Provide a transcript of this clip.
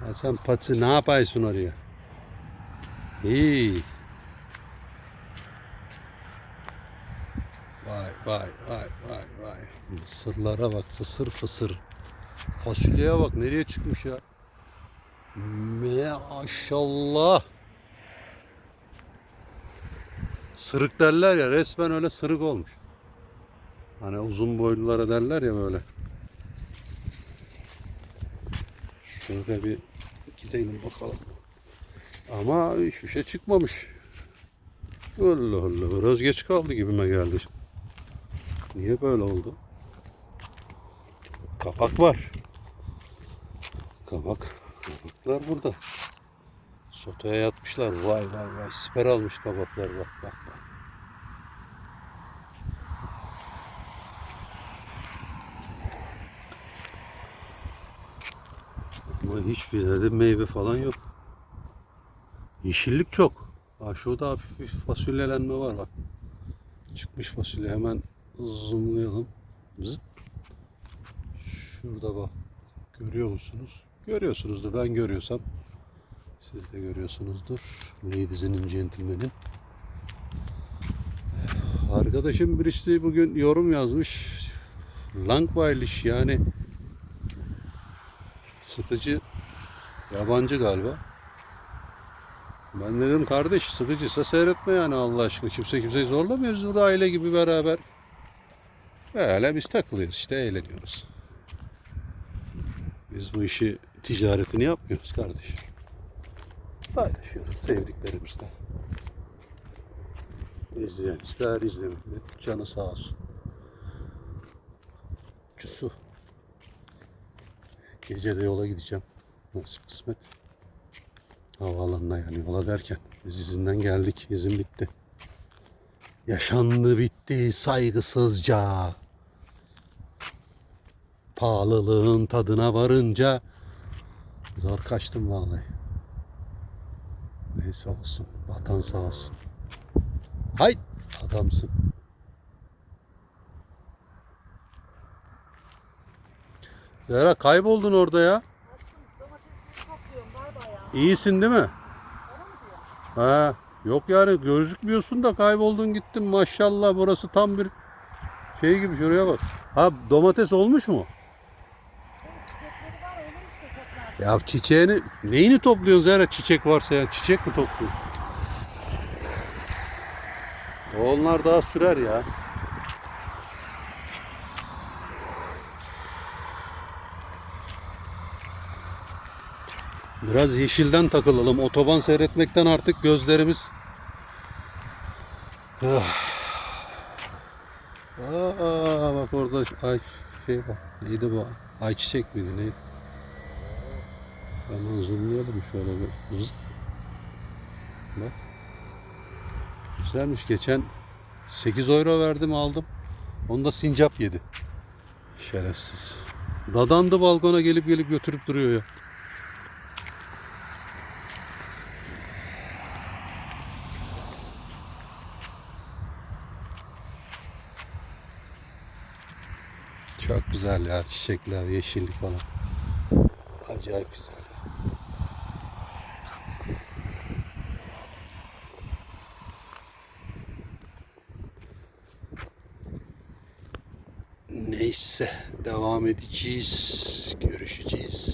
Hasan Patsi ne yapıyorsun oraya? İyi. Vay vay vay vay vay. Mısırlara bak fısır fısır. Fasulyeye bak nereye çıkmış ya. Maşallah. Sırık derler ya resmen öyle sırık olmuş. Hani uzun boylulara derler ya böyle. Şöyle bir gidelim bakalım. Ama hiçbir şey çıkmamış. Allah Allah biraz geç kaldı gibime geldi. Niye böyle oldu? Kapak var. Kabak. Kabaklar burada. Sotoya yatmışlar. Vay vay vay. Siper almış kabaklar bak bak bak. Ama hiçbir yerde meyve falan yok. Yeşillik çok. Ha şurada hafif bir fasulyelenme var bak. Çıkmış fasulye hemen zoomlayalım. Zıt. Şurada bak. Görüyor musunuz? Görüyorsunuzdur. Ben görüyorsam siz de görüyorsunuzdur. Ladies and gentlemen'in. Arkadaşım birisi bugün yorum yazmış. Langweilish yani sıkıcı yabancı galiba. Ben dedim kardeş sıkıcıysa seyretme yani Allah aşkına. Kimse kimseyi zorlamıyor. Biz burada aile gibi beraber böyle biz takılıyoruz işte eğleniyoruz. Biz bu işi ticaretini yapmıyoruz kardeş. Paylaşıyoruz sevdiklerimizle. İzleyen ister izlemeyen canı sağ olsun. Cusu. Gece de yola gideceğim. Nasip kısmet. Havaalanına yani yola derken biz izinden geldik. İzin bitti. Yaşandı bitti saygısızca. Pahalılığın tadına varınca zor kaçtım vallahi. Neyse olsun. Vatan sağ olsun. Hay adamsın. Zehra kayboldun orada ya. İyisin değil mi? Ha, yok yani gözükmüyorsun da kayboldun gittin maşallah burası tam bir şey gibi şuraya bak. Ha domates olmuş mu? Ya çiçeğini neyini topluyorsun Zehra çiçek varsa ya çiçek mi topluyorsun? Onlar daha sürer ya. Biraz yeşilden takılalım. Otoban seyretmekten artık gözlerimiz Ah. Aa, bak orada ay şey var. Neydi bu? Ayçiçek miydi? Neydi? Hemen zoomlayalım şöyle bir. Zıt. Bak. Güzelmiş. Geçen 8 euro verdim aldım. Onu da sincap yedi. Şerefsiz. Dadandı balkona gelip gelip götürüp duruyor ya. Çok güzel ya çiçekler, yeşillik falan. Acayip güzel. Neyse devam edeceğiz. Görüşeceğiz.